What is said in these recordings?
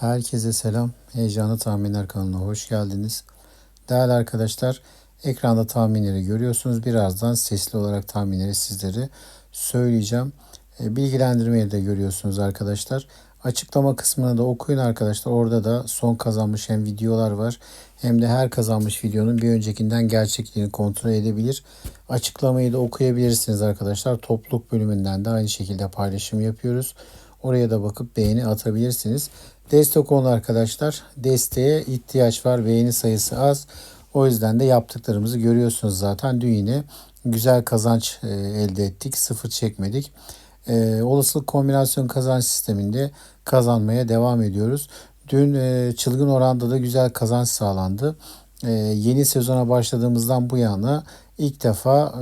Herkese selam. Heyecanlı Tahminler kanalına hoş geldiniz. Değerli arkadaşlar, ekranda tahminleri görüyorsunuz. Birazdan sesli olarak tahminleri sizlere söyleyeceğim. E, Bilgilendirmeyi de görüyorsunuz arkadaşlar. Açıklama kısmına da okuyun arkadaşlar. Orada da son kazanmış hem videolar var hem de her kazanmış videonun bir öncekinden gerçekliğini kontrol edebilir. Açıklamayı da okuyabilirsiniz arkadaşlar. Topluluk bölümünden de aynı şekilde paylaşım yapıyoruz. Oraya da bakıp beğeni atabilirsiniz. Destek olun arkadaşlar. Desteğe ihtiyaç var. Beğeni sayısı az. O yüzden de yaptıklarımızı görüyorsunuz zaten. Dün yine güzel kazanç e, elde ettik. Sıfır çekmedik. E, olasılık kombinasyon kazanç sisteminde kazanmaya devam ediyoruz. Dün e, çılgın oranda da güzel kazanç sağlandı. Yeni sezona başladığımızdan bu yana ilk defa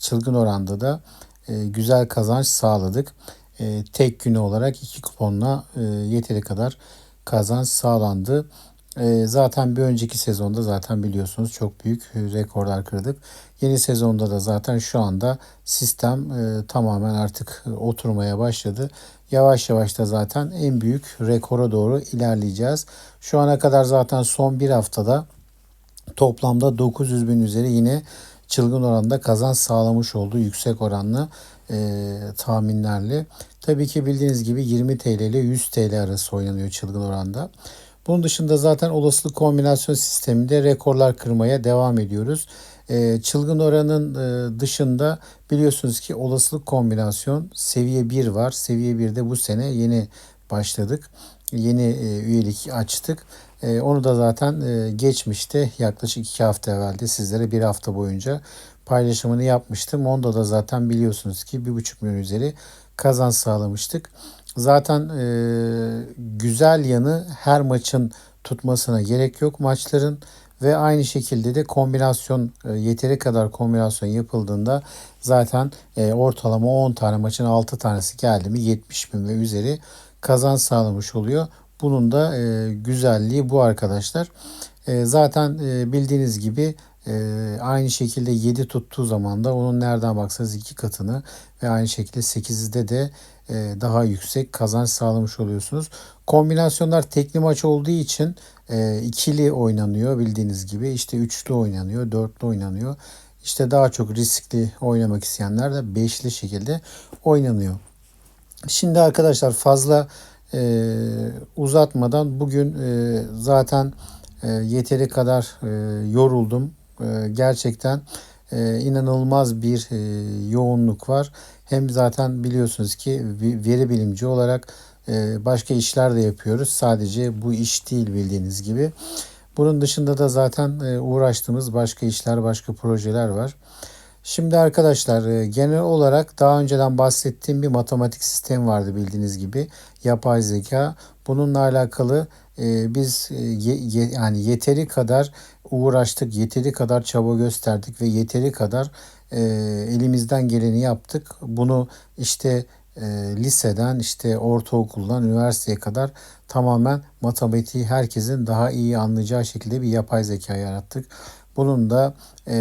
çılgın oranda da güzel kazanç sağladık e, tek günü olarak iki kuponla e, yeteri kadar kazanç sağlandı. E, zaten bir önceki sezonda zaten biliyorsunuz çok büyük rekorlar kırdık. Yeni sezonda da zaten şu anda sistem e, tamamen artık oturmaya başladı. Yavaş yavaş da zaten en büyük rekora doğru ilerleyeceğiz. Şu ana kadar zaten son bir haftada toplamda 900 bin üzeri yine çılgın oranda kazanç sağlamış oldu yüksek oranlı e, tahminlerle. Tabii ki bildiğiniz gibi 20 TL ile 100 TL arası oynanıyor çılgın oranda. Bunun dışında zaten olasılık kombinasyon sisteminde rekorlar kırmaya devam ediyoruz. E, çılgın oranın e, dışında biliyorsunuz ki olasılık kombinasyon seviye 1 var. Seviye 1'de bu sene yeni başladık. Yeni e, üyelik açtık. E, onu da zaten geçmişte yaklaşık 2 hafta evvelde sizlere bir hafta boyunca paylaşımını yapmıştım. Onda da zaten biliyorsunuz ki 1,5 milyon üzeri kazanç sağlamıştık. Zaten e, güzel yanı her maçın tutmasına gerek yok maçların ve aynı şekilde de kombinasyon e, yeteri kadar kombinasyon yapıldığında zaten e, ortalama 10 tane maçın 6 tanesi geldi mi 70 bin ve üzeri kazanç sağlamış oluyor. Bunun da e, güzelliği bu arkadaşlar. E, zaten e, bildiğiniz gibi e, aynı şekilde 7 tuttuğu zaman da onun nereden baksanız 2 katını ve aynı şekilde 8'de de e, daha yüksek kazanç sağlamış oluyorsunuz. Kombinasyonlar tekli maç olduğu için e, ikili oynanıyor bildiğiniz gibi. İşte üçlü oynanıyor, dörtlü oynanıyor. İşte daha çok riskli oynamak isteyenler de beşli şekilde oynanıyor. Şimdi arkadaşlar fazla e, uzatmadan bugün e, zaten e, yeteri kadar e, yoruldum. E, gerçekten e, inanılmaz bir e, yoğunluk var. Hem zaten biliyorsunuz ki veri bilimci olarak e, başka işler de yapıyoruz. Sadece bu iş değil bildiğiniz gibi. Bunun dışında da zaten uğraştığımız başka işler, başka projeler var. Şimdi arkadaşlar genel olarak daha önceden bahsettiğim bir matematik sistem vardı bildiğiniz gibi. Yapay zeka. Bununla alakalı biz yani yeteri kadar uğraştık, yeteri kadar çaba gösterdik ve yeteri kadar elimizden geleni yaptık. Bunu işte liseden işte ortaokuldan üniversiteye kadar tamamen matematiği herkesin daha iyi anlayacağı şekilde bir yapay zeka yarattık. Bunun da e,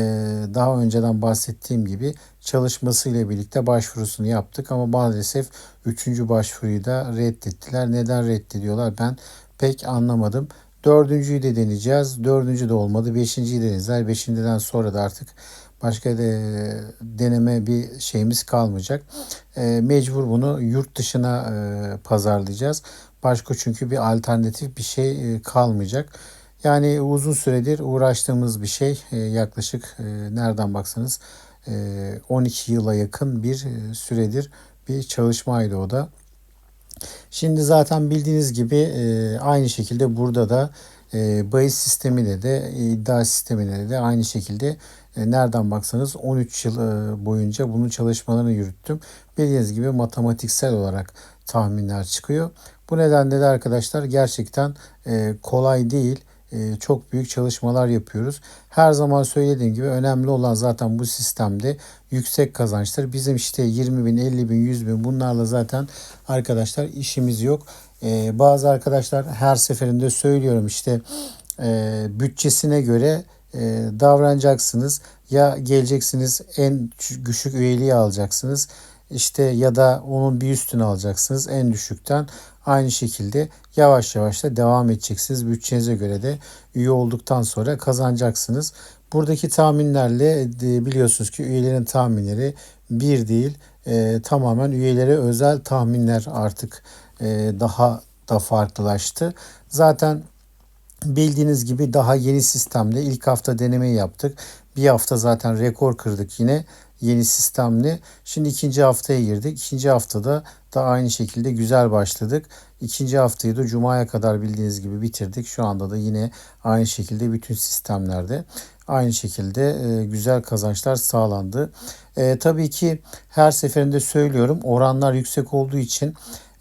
daha önceden bahsettiğim gibi çalışmasıyla birlikte başvurusunu yaptık ama maalesef üçüncü başvuruyu da reddettiler. Neden reddediyorlar ben pek anlamadım. Dördüncüyü de deneyeceğiz. Dördüncü de olmadı. Beşinciyi deneyeceğiz. Beşinciden sonra da artık başka de, deneme bir şeyimiz kalmayacak. E, mecbur bunu yurt dışına e, pazarlayacağız. Başka çünkü bir alternatif bir şey e, kalmayacak. Yani uzun süredir uğraştığımız bir şey. E, yaklaşık e, nereden baksanız 12 e, yıla yakın bir süredir bir çalışmaydı o da. Şimdi zaten bildiğiniz gibi aynı şekilde burada da bahis sistemiyle de iddia sistemiyle de aynı şekilde nereden baksanız 13 yıl boyunca bunun çalışmalarını yürüttüm. Bildiğiniz gibi matematiksel olarak tahminler çıkıyor. Bu nedenle de arkadaşlar gerçekten kolay değil. E, çok büyük çalışmalar yapıyoruz. Her zaman söylediğim gibi önemli olan zaten bu sistemde yüksek kazançlar. Bizim işte 20 bin, 50 bin, 100 bin bunlarla zaten arkadaşlar işimiz yok. E, bazı arkadaşlar her seferinde söylüyorum işte e, bütçesine göre davranacaksınız. Ya geleceksiniz en düşük üyeliği alacaksınız. İşte ya da onun bir üstünü alacaksınız en düşükten. Aynı şekilde yavaş yavaş da devam edeceksiniz. Bütçenize göre de üye olduktan sonra kazanacaksınız. Buradaki tahminlerle e, biliyorsunuz ki üyelerin tahminleri bir değil e, tamamen üyelere özel tahminler artık e, daha da farklılaştı. Zaten bildiğiniz gibi daha yeni sistemde ilk hafta denemeyi yaptık. Bir hafta zaten rekor kırdık yine yeni sistemli. Şimdi ikinci haftaya girdik. İkinci haftada da aynı şekilde güzel başladık. İkinci haftayı da Cuma'ya kadar bildiğiniz gibi bitirdik. Şu anda da yine aynı şekilde bütün sistemlerde aynı şekilde e, güzel kazançlar sağlandı. E, tabii ki her seferinde söylüyorum oranlar yüksek olduğu için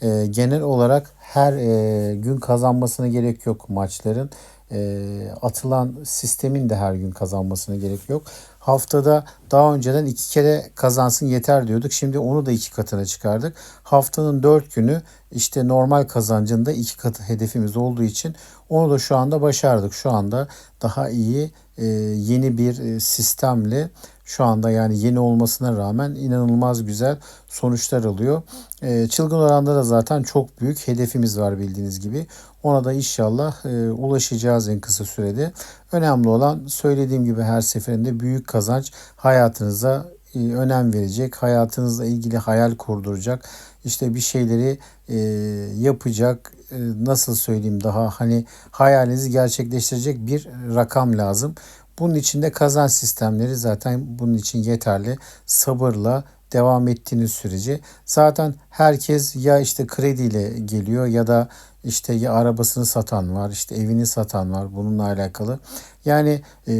e, genel olarak her e, gün kazanmasına gerek yok maçların. E, atılan sistemin de her gün kazanmasına gerek yok. Haftada daha önceden iki kere kazansın yeter diyorduk. Şimdi onu da iki katına çıkardık. Haftanın dört günü işte normal kazancında iki katı hedefimiz olduğu için onu da şu anda başardık. Şu anda daha iyi e, yeni bir e, sistemle şu anda yani yeni olmasına rağmen inanılmaz güzel sonuçlar alıyor. E, çılgın oranda da zaten çok büyük hedefimiz var bildiğiniz gibi. Ona da inşallah e, ulaşacağız en kısa sürede. Önemli olan söylediğim gibi her seferinde büyük kazanç hayatınıza e, önem verecek, hayatınızla ilgili hayal kurduracak, işte bir şeyleri e, yapacak, e, nasıl söyleyeyim daha hani hayalinizi gerçekleştirecek bir rakam lazım. Bunun için de kazanç sistemleri zaten bunun için yeterli. Sabırla devam ettiğiniz sürece zaten herkes ya işte krediyle geliyor ya da işte ya arabasını satan var, işte evini satan var bununla alakalı. Yani e,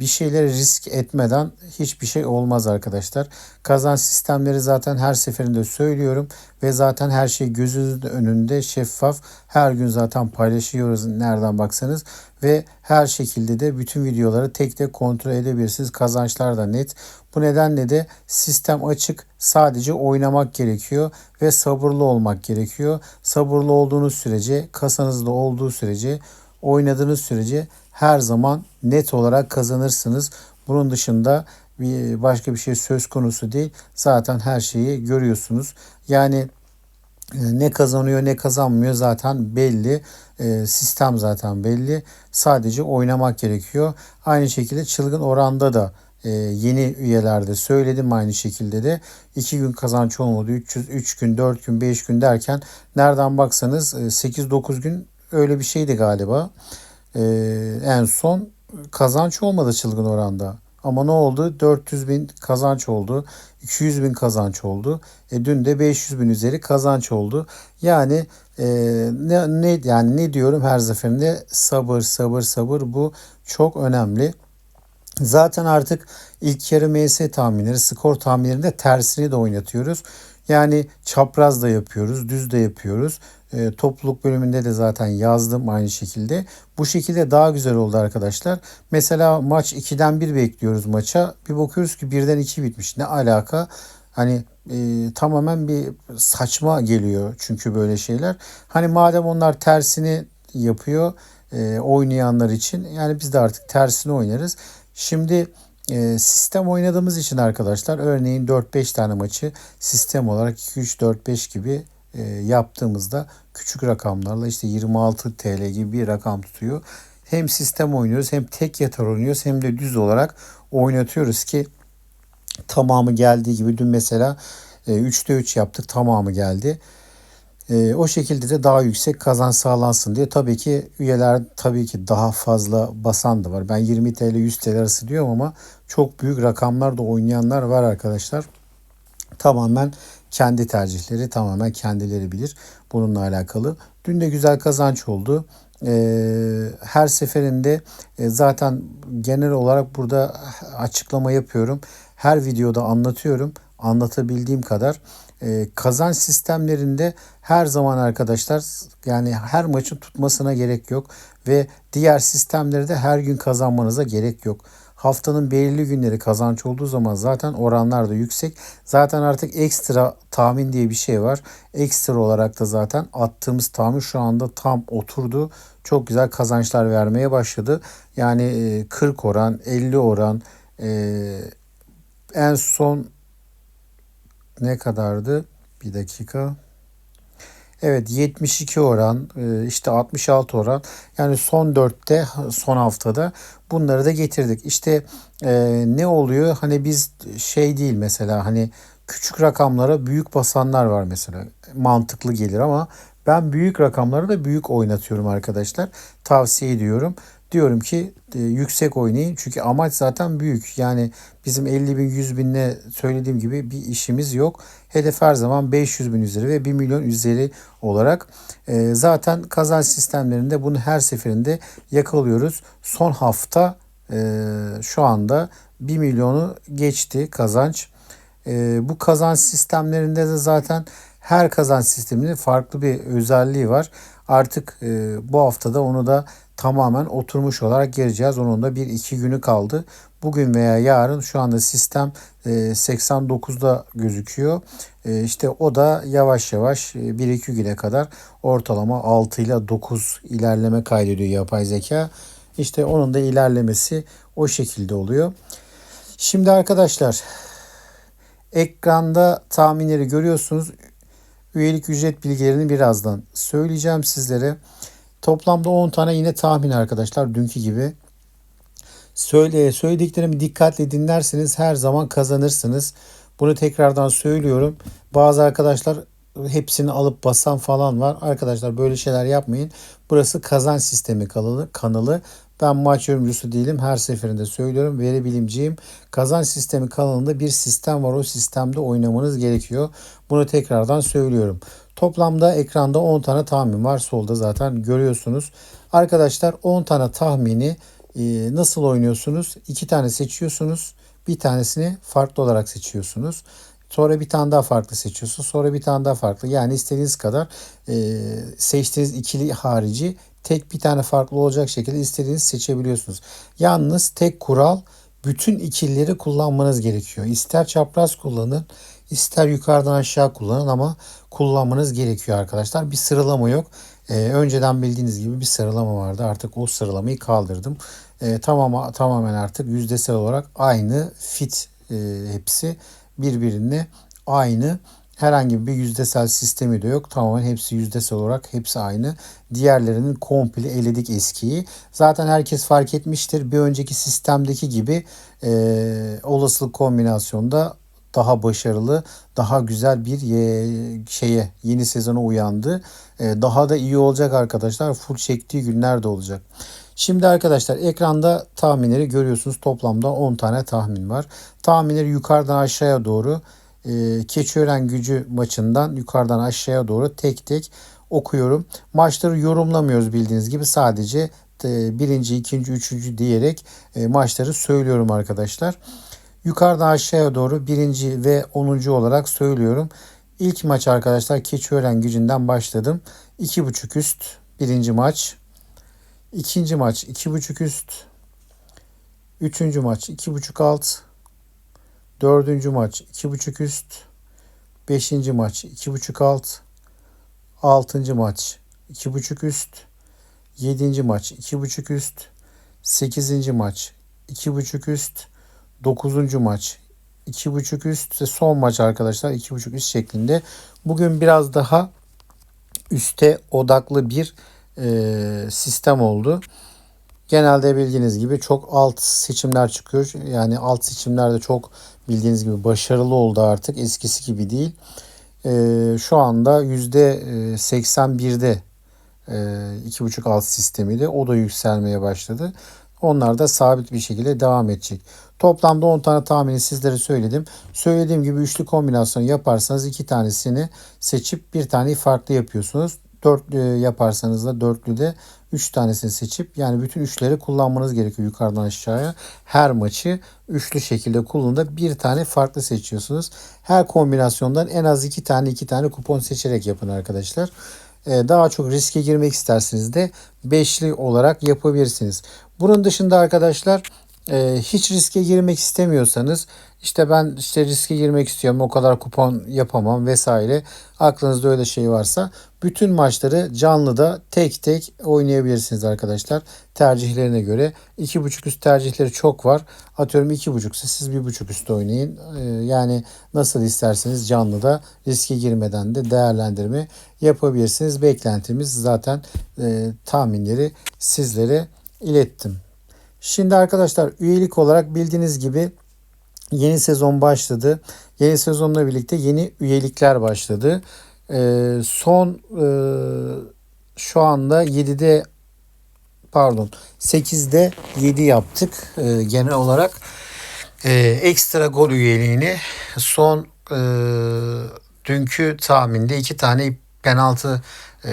bir şeyleri risk etmeden hiçbir şey olmaz arkadaşlar. Kazanç sistemleri zaten her seferinde söylüyorum ve zaten her şey gözünüzün önünde şeffaf. Her gün zaten paylaşıyoruz nereden baksanız ve her şekilde de bütün videoları tek tek kontrol edebilirsiniz. Kazançlar da net. Bu nedenle de sistem açık. Sadece oynamak gerekiyor ve sabırlı olmak gerekiyor. Sabırlı olduğunuz sürece, kasanızda olduğu sürece, oynadığınız sürece her zaman net olarak kazanırsınız. Bunun dışında bir başka bir şey söz konusu değil. Zaten her şeyi görüyorsunuz. Yani e, ne kazanıyor ne kazanmıyor zaten belli. E, sistem zaten belli. Sadece oynamak gerekiyor. Aynı şekilde çılgın oranda da yeni üyelerde söyledim aynı şekilde de 2 gün kazanç olmadı 300 3 gün 4 gün 5 gün derken nereden baksanız 8-9 gün öyle bir şeydi galiba. en son kazanç olmadı çılgın oranda. Ama ne oldu? 400 bin kazanç oldu. 200 bin kazanç oldu. E, dün de 500 bin üzeri kazanç oldu. Yani e, ne, ne yani ne diyorum her seferinde sabır sabır sabır bu çok önemli. Zaten artık ilk yarı MS tahminleri, skor tahminlerinde tersini de oynatıyoruz. Yani çapraz da yapıyoruz, düz de yapıyoruz. E, topluluk bölümünde de zaten yazdım aynı şekilde. Bu şekilde daha güzel oldu arkadaşlar. Mesela maç 2'den 1 bekliyoruz maça. Bir bakıyoruz ki 1'den 2 bitmiş. Ne alaka? Hani e, tamamen bir saçma geliyor çünkü böyle şeyler. Hani madem onlar tersini yapıyor e, oynayanlar için yani biz de artık tersini oynarız. Şimdi e, sistem oynadığımız için arkadaşlar örneğin 4-5 tane maçı sistem olarak 2-3-4-5 gibi e, yaptığımızda küçük rakamlarla işte 26 TL gibi bir rakam tutuyor. Hem sistem oynuyoruz hem tek yatar oynuyoruz hem de düz olarak oynatıyoruz ki tamamı geldiği gibi dün mesela e, 3'te 3 yaptık tamamı geldi. E, o şekilde de daha yüksek kazanç sağlansın diye tabii ki üyeler tabii ki daha fazla basan da var. Ben 20 TL 100 TL arası diyorum ama çok büyük rakamlar da oynayanlar var arkadaşlar. Tamamen kendi tercihleri tamamen kendileri bilir bununla alakalı. Dün de güzel kazanç oldu. Ee, her seferinde e, zaten genel olarak burada açıklama yapıyorum. Her videoda anlatıyorum. Anlatabildiğim kadar e, kazanç sistemlerinde her zaman arkadaşlar yani her maçın tutmasına gerek yok ve diğer sistemlerde her gün kazanmanıza gerek yok. Haftanın belirli günleri kazanç olduğu zaman zaten oranlar da yüksek. Zaten artık ekstra tahmin diye bir şey var. Ekstra olarak da zaten attığımız tahmin şu anda tam oturdu. Çok güzel kazançlar vermeye başladı. Yani 40 e, oran, 50 oran, e, en son ne kadardı? Bir dakika. Evet 72 oran e, işte 66 oran yani son 4'te son haftada bunları da getirdik. İşte e, ne oluyor hani biz şey değil mesela hani küçük rakamlara büyük basanlar var mesela mantıklı gelir ama ben büyük rakamları da büyük oynatıyorum arkadaşlar tavsiye ediyorum. Diyorum ki e, yüksek oynayın çünkü amaç zaten büyük. Yani bizim 50 bin 100 binle söylediğim gibi bir işimiz yok. Hedef her zaman 500 bin üzeri ve 1 milyon üzeri olarak e, zaten kazanç sistemlerinde bunu her seferinde yakalıyoruz. Son hafta e, şu anda 1 milyonu geçti kazanç. E, bu kazanç sistemlerinde de zaten her kazanç sisteminin farklı bir özelliği var. Artık e, bu haftada onu da tamamen oturmuş olarak gireceğiz. Onun da bir iki günü kaldı. Bugün veya yarın şu anda sistem 89'da e, gözüküyor. E, işte o da yavaş yavaş 1-2 e, güne kadar ortalama 6 ile 9 ilerleme kaydediyor yapay zeka. İşte onun da ilerlemesi o şekilde oluyor. Şimdi arkadaşlar ekranda tahminleri görüyorsunuz. Üyelik ücret bilgilerini birazdan söyleyeceğim sizlere. Toplamda 10 tane yine tahmin arkadaşlar dünkü gibi. Söyle, söylediklerimi dikkatle dinlerseniz her zaman kazanırsınız. Bunu tekrardan söylüyorum. Bazı arkadaşlar hepsini alıp basan falan var. Arkadaşlar böyle şeyler yapmayın. Burası kazan sistemi kanalı. kanalı. Ben maç yorumcusu değilim. Her seferinde söylüyorum. Veri bilimciyim. Kazan sistemi kanalında bir sistem var. O sistemde oynamanız gerekiyor. Bunu tekrardan söylüyorum. Toplamda ekranda 10 tane tahmin var. Solda zaten görüyorsunuz. Arkadaşlar 10 tane tahmini e, nasıl oynuyorsunuz? 2 tane seçiyorsunuz. Bir tanesini farklı olarak seçiyorsunuz. Sonra bir tane daha farklı seçiyorsunuz. Sonra bir tane daha farklı. Yani istediğiniz kadar e, seçtiğiniz ikili harici tek bir tane farklı olacak şekilde istediğiniz seçebiliyorsunuz. Yalnız tek kural bütün ikilileri kullanmanız gerekiyor. İster çapraz kullanın, ister yukarıdan aşağı kullanın ama kullanmanız gerekiyor arkadaşlar. Bir sıralama yok. Ee, önceden bildiğiniz gibi bir sıralama vardı. Artık o sıralamayı kaldırdım. Ee, tamam tamamen artık yüzdesel olarak aynı fit e, hepsi birbirine aynı. Herhangi bir yüzdesel sistemi de yok. Tamamen hepsi yüzdesel olarak hepsi aynı. Diğerlerinin komple eledik eskiyi. Zaten herkes fark etmiştir. Bir önceki sistemdeki gibi e, olasılık kombinasyonda daha başarılı, daha güzel bir şeye yeni sezona uyandı. E, daha da iyi olacak arkadaşlar. Full çektiği günler de olacak. Şimdi arkadaşlar ekranda tahminleri görüyorsunuz. Toplamda 10 tane tahmin var. Tahminleri yukarıdan aşağıya doğru e, Keçiören gücü maçından yukarıdan aşağıya doğru tek tek okuyorum. Maçları yorumlamıyoruz bildiğiniz gibi sadece e, birinci, ikinci, üçüncü diyerek maçları söylüyorum arkadaşlar. Yukarıdan aşağıya doğru birinci ve onuncu olarak söylüyorum. İlk maç arkadaşlar Keçiören gücünden başladım. 2.5 üst birinci maç. İkinci maç 2.5 üst. Üçüncü maç 2.5 alt. Dördüncü maç 2.5 üst. Beşinci maç 2.5 alt. Altıncı maç 2.5 üst. Yedinci maç 2.5 üst. Sekizinci maç 2.5 üst. Dokuzuncu maç 2.5 üst ve son maç arkadaşlar 2.5 üst şeklinde. Bugün biraz daha üste odaklı bir e, sistem oldu. Genelde bildiğiniz gibi çok alt seçimler çıkıyor. Yani alt seçimlerde çok bildiğiniz gibi başarılı oldu artık. Eskisi gibi değil. E, şu anda %81'de e, iki buçuk alt sistemiyle o da yükselmeye başladı. Onlar da sabit bir şekilde devam edecek. Toplamda 10 tane tahmini sizlere söyledim. Söylediğim gibi üçlü kombinasyon yaparsanız iki tanesini seçip bir taneyi farklı yapıyorsunuz. Dörtlü yaparsanız da dörtlü de 3 tanesini seçip yani bütün üçleri kullanmanız gerekiyor yukarıdan aşağıya. Her maçı üçlü şekilde kullanıp bir tane farklı seçiyorsunuz. Her kombinasyondan en az iki tane iki tane kupon seçerek yapın arkadaşlar. Ee, daha çok riske girmek isterseniz de beşli olarak yapabilirsiniz. Bunun dışında arkadaşlar e, hiç riske girmek istemiyorsanız işte ben işte riske girmek istiyorum o kadar kupon yapamam vesaire. Aklınızda öyle şey varsa bütün maçları canlıda tek tek oynayabilirsiniz arkadaşlar. Tercihlerine göre. 2.5 üst tercihleri çok var. Atıyorum 2.5 ise siz 1.5 üst oynayın. E, yani nasıl isterseniz canlıda riske girmeden de değerlendirme yapabilirsiniz. Beklentimiz zaten e, tahminleri sizlere ilettim. Şimdi arkadaşlar üyelik olarak bildiğiniz gibi yeni sezon başladı. Yeni sezonla birlikte yeni üyelikler başladı. Ee, son e, şu anda 7'de pardon 8'de 7 yaptık e, genel olarak. E, ekstra gol üyeliğini son e, dünkü tahminde iki tane penaltı e,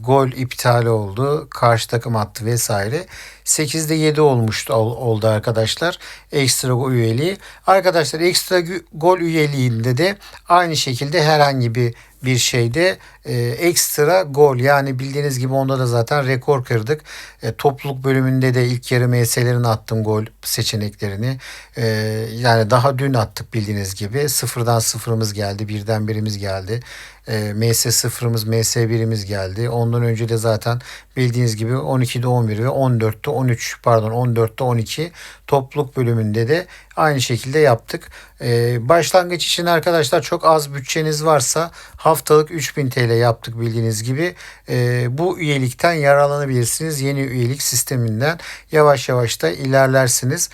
gol iptali oldu. Karşı takım attı vesaire. 8'de 7 olmuştu oldu arkadaşlar. Ekstra gol üyeliği. Arkadaşlar ekstra gol üyeliğinde de aynı şekilde herhangi bir bir şeyde e, ekstra gol yani bildiğiniz gibi onda da zaten rekor kırdık. E, topluluk bölümünde de ilk yarı MS'lerin attım gol seçeneklerini. E, yani daha dün attık bildiğiniz gibi. Sıfırdan sıfırımız geldi. Birden birimiz geldi. E, MS sıfırımız MS birimiz geldi. Ondan önce de zaten bildiğiniz gibi 12'de 11 ve 14'te 13 pardon 14'te 12 topluluk bölümünde de aynı şekilde yaptık. Ee, başlangıç için arkadaşlar çok az bütçeniz varsa haftalık 3000 TL yaptık bildiğiniz gibi. Ee, bu üyelikten yararlanabilirsiniz. Yeni üyelik sisteminden yavaş yavaş da ilerlersiniz.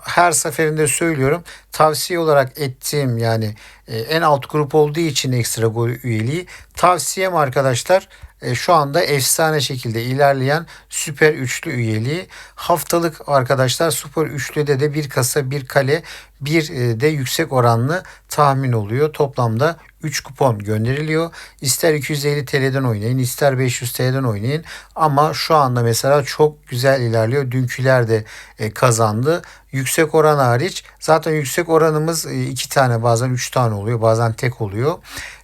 Her seferinde söylüyorum tavsiye olarak ettiğim yani e, en alt grup olduğu için ekstra gol üyeliği tavsiyem arkadaşlar e, şu anda efsane şekilde ilerleyen süper üçlü üyeliği. Haftalık arkadaşlar süper üçlüde de bir kasa bir kale bir e, de yüksek oranlı tahmin oluyor. Toplamda 3 kupon gönderiliyor. İster 250 TL'den oynayın, ister 500 TL'den oynayın. Ama şu anda mesela çok güzel ilerliyor. Dünküler de e, kazandı. Yüksek oran hariç zaten yüksek oranımız e, iki tane bazen üç tane oluyor bazen tek oluyor.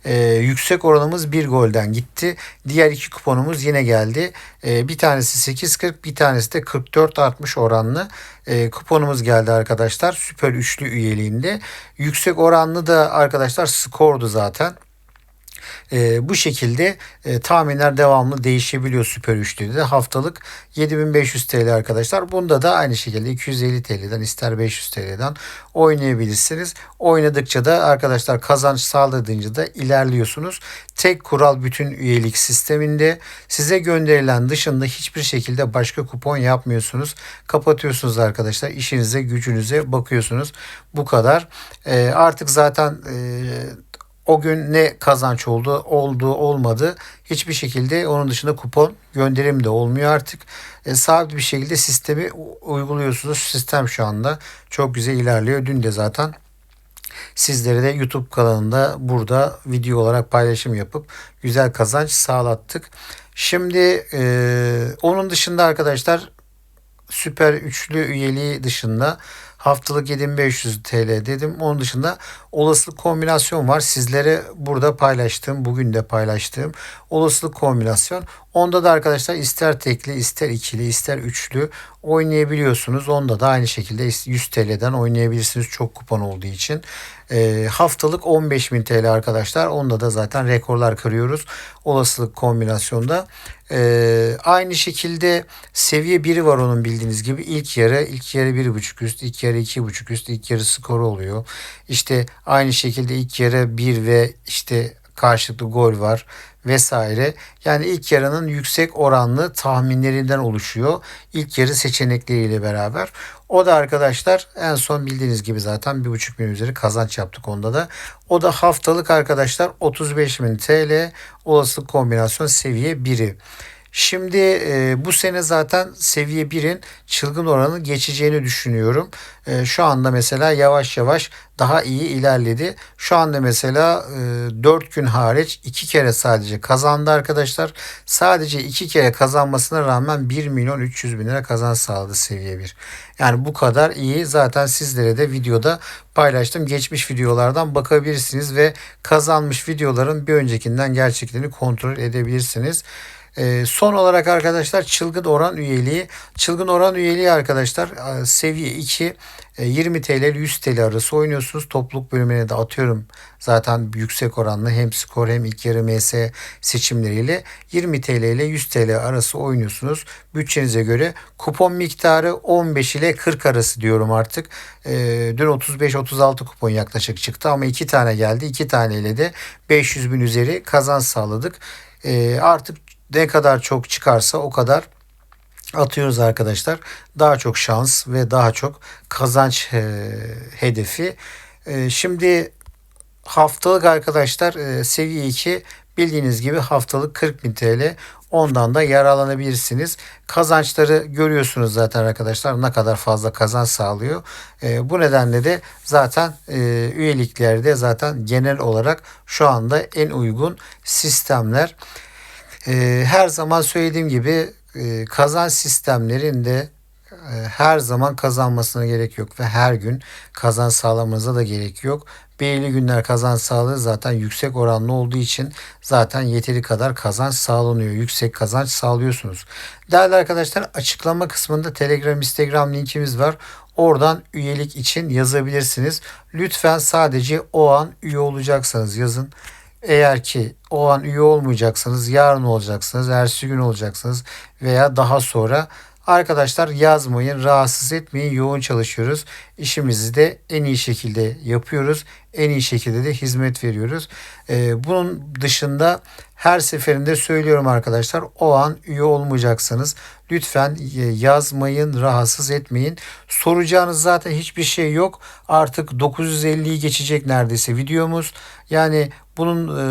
Ee, yüksek oranımız bir golden gitti. Diğer iki kuponumuz yine geldi. Ee, bir tanesi 8.40 bir tanesi de 44 artmış oranlı e, kuponumuz geldi arkadaşlar. Süper üçlü üyeliğinde. Yüksek oranlı da arkadaşlar skordu zaten. E, bu şekilde e, tahminler devamlı değişebiliyor Süper Üçlü'de de. Haftalık 7500 TL arkadaşlar. Bunda da aynı şekilde 250 TL'den ister 500 TL'den oynayabilirsiniz. Oynadıkça da arkadaşlar kazanç sağladığınca da ilerliyorsunuz. Tek kural bütün üyelik sisteminde size gönderilen dışında hiçbir şekilde başka kupon yapmıyorsunuz. Kapatıyorsunuz arkadaşlar. işinize gücünüze bakıyorsunuz. Bu kadar. E, artık zaten e, o gün ne kazanç oldu, oldu, olmadı. Hiçbir şekilde onun dışında kupon gönderim de olmuyor artık. E, sabit bir şekilde sistemi uyguluyorsunuz. Sistem şu anda çok güzel ilerliyor. Dün de zaten sizlere de YouTube kanalında burada video olarak paylaşım yapıp güzel kazanç sağlattık. Şimdi e, onun dışında arkadaşlar süper üçlü üyeliği dışında Haftalık 7500 TL dedim. Onun dışında olasılık kombinasyon var. Sizlere burada paylaştığım, bugün de paylaştığım olasılık kombinasyon. Onda da arkadaşlar ister tekli, ister ikili, ister üçlü oynayabiliyorsunuz. Onda da aynı şekilde 100 TL'den oynayabilirsiniz çok kupon olduğu için. E, haftalık 15.000 TL arkadaşlar. Onda da zaten rekorlar kırıyoruz. Olasılık kombinasyonda. E, aynı şekilde seviye 1'i var onun bildiğiniz gibi. ilk yarı, ilk yarı 1.5 üst, ilk yarı 2.5 üst, ilk yarı skoru oluyor. İşte aynı şekilde ilk yarı 1 ve işte karşılıklı gol var vesaire. Yani ilk yarının yüksek oranlı tahminlerinden oluşuyor. İlk yarı seçenekleriyle beraber. O da arkadaşlar en son bildiğiniz gibi zaten bir buçuk bin üzeri kazanç yaptık onda da. O da haftalık arkadaşlar 35 bin TL olasılık kombinasyon seviye 1'i. Şimdi e, bu sene zaten seviye 1'in çılgın oranı geçeceğini düşünüyorum. E, şu anda mesela yavaş yavaş daha iyi ilerledi. Şu anda mesela e, 4 gün hariç 2 kere sadece kazandı arkadaşlar. Sadece 2 kere kazanmasına rağmen 1 milyon 300 bin lira kazanç sağladı seviye 1. Yani bu kadar iyi. Zaten sizlere de videoda paylaştım. Geçmiş videolardan bakabilirsiniz ve kazanmış videoların bir öncekinden gerçeklerini kontrol edebilirsiniz. E, son olarak arkadaşlar çılgın oran üyeliği. Çılgın oran üyeliği arkadaşlar e, seviye 2 e, 20 TL ile 100 TL arası oynuyorsunuz. Topluluk bölümüne de atıyorum. Zaten yüksek oranlı hem skor hem ilk yarı MS seçimleriyle 20 TL ile 100 TL arası oynuyorsunuz. Bütçenize göre kupon miktarı 15 ile 40 arası diyorum artık. E, dün 35-36 kupon yaklaşık çıktı ama 2 tane geldi. 2 taneyle de 500 bin üzeri kazanç sağladık. E, artık ne kadar çok çıkarsa o kadar atıyoruz arkadaşlar. Daha çok şans ve daha çok kazanç e, hedefi. E, şimdi haftalık arkadaşlar e, seviye 2 bildiğiniz gibi haftalık 40 bin TL. Ondan da yararlanabilirsiniz. Kazançları görüyorsunuz zaten arkadaşlar ne kadar fazla kazanç sağlıyor. E, bu nedenle de zaten e, üyeliklerde zaten genel olarak şu anda en uygun sistemler. E, her zaman söylediğim gibi e, kazanç sistemlerinde e, her zaman kazanmasına gerek yok ve her gün kazanç sağlamanıza da gerek yok. Belirli günler kazanç sağlığı zaten yüksek oranlı olduğu için zaten yeteri kadar kazanç sağlanıyor. Yüksek kazanç sağlıyorsunuz. Değerli arkadaşlar açıklama kısmında Telegram, Instagram linkimiz var. Oradan üyelik için yazabilirsiniz. Lütfen sadece o an üye olacaksanız yazın. Eğer ki o an üye olmayacaksanız yarın olacaksınız, ertesi gün olacaksınız veya daha sonra Arkadaşlar yazmayın, rahatsız etmeyin. Yoğun çalışıyoruz. İşimizi de en iyi şekilde yapıyoruz. En iyi şekilde de hizmet veriyoruz. Ee, bunun dışında her seferinde söylüyorum arkadaşlar. O an üye olmayacaksanız lütfen e, yazmayın, rahatsız etmeyin. Soracağınız zaten hiçbir şey yok. Artık 950'yi geçecek neredeyse videomuz. Yani bunun e,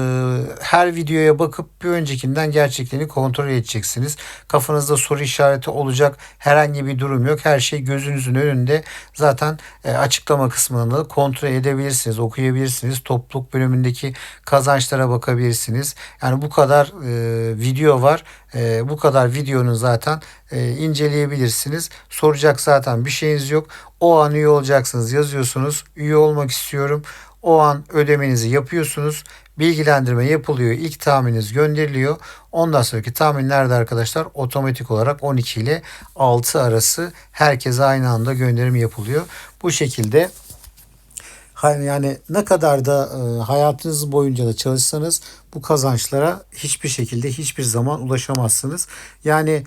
her videoya bakıp bir öncekinden gerçekliğini kontrol edeceksiniz. Kafanızda soru işareti olacak herhangi bir durum yok. Her şey gözünüzün önünde. Zaten e, açıklama kısmını kontrol edebilirsiniz, okuyabilirsiniz. Topluluk bölümündeki kazançlara bakabilirsiniz. Yani bu kadar e, video var. E, bu kadar videonun zaten e, inceleyebilirsiniz. Soracak zaten bir şeyiniz yok. O an üye olacaksınız yazıyorsunuz. Üye olmak istiyorum. O an ödemenizi yapıyorsunuz. Bilgilendirme yapılıyor. İlk tahmininiz gönderiliyor. Ondan sonraki tahminlerde arkadaşlar otomatik olarak 12 ile 6 arası herkese aynı anda gönderim yapılıyor. Bu şekilde yani ne kadar da e, hayatınız boyunca da çalışsanız bu kazançlara hiçbir şekilde hiçbir zaman ulaşamazsınız. Yani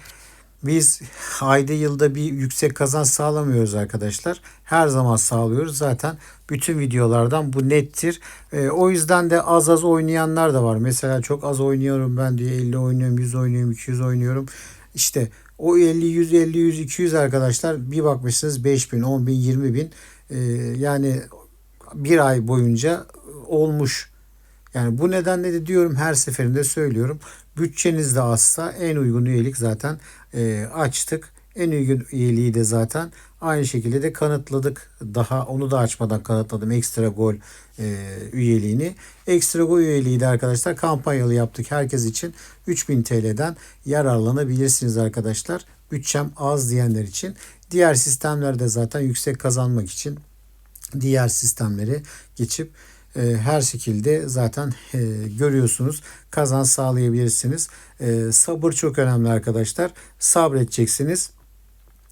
biz ayda yılda bir yüksek kazanç sağlamıyoruz arkadaşlar. Her zaman sağlıyoruz. Zaten bütün videolardan bu nettir. E, o yüzden de az az oynayanlar da var. Mesela çok az oynuyorum ben diye 50 oynuyorum, 100 oynuyorum, 200 oynuyorum. İşte o 50, 100, 50, 100, 200 arkadaşlar bir bakmışsınız 5 bin, 10 bin, 20 bin. E, yani bir ay boyunca olmuş. Yani bu nedenle de diyorum her seferinde söylüyorum. Bütçeniz de azsa en uygun üyelik zaten e, açtık. En uygun üyeliği de zaten aynı şekilde de kanıtladık. Daha onu da açmadan kanıtladım ekstra gol e, üyeliğini. Ekstra gol üyeliği de arkadaşlar kampanyalı yaptık herkes için 3000 TL'den yararlanabilirsiniz arkadaşlar. Bütçem az diyenler için. Diğer sistemlerde zaten yüksek kazanmak için diğer sistemleri geçip her şekilde zaten e, görüyorsunuz kazanç sağlayabilirsiniz. E, sabır çok önemli arkadaşlar. Sabredeceksiniz.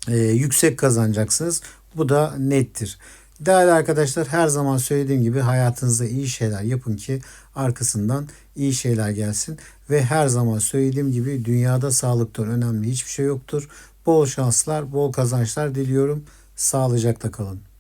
E, yüksek kazanacaksınız. Bu da nettir. Değerli arkadaşlar her zaman söylediğim gibi hayatınızda iyi şeyler yapın ki arkasından iyi şeyler gelsin. Ve her zaman söylediğim gibi dünyada sağlıktan önemli hiçbir şey yoktur. Bol şanslar, bol kazançlar diliyorum. Sağlıcakla kalın.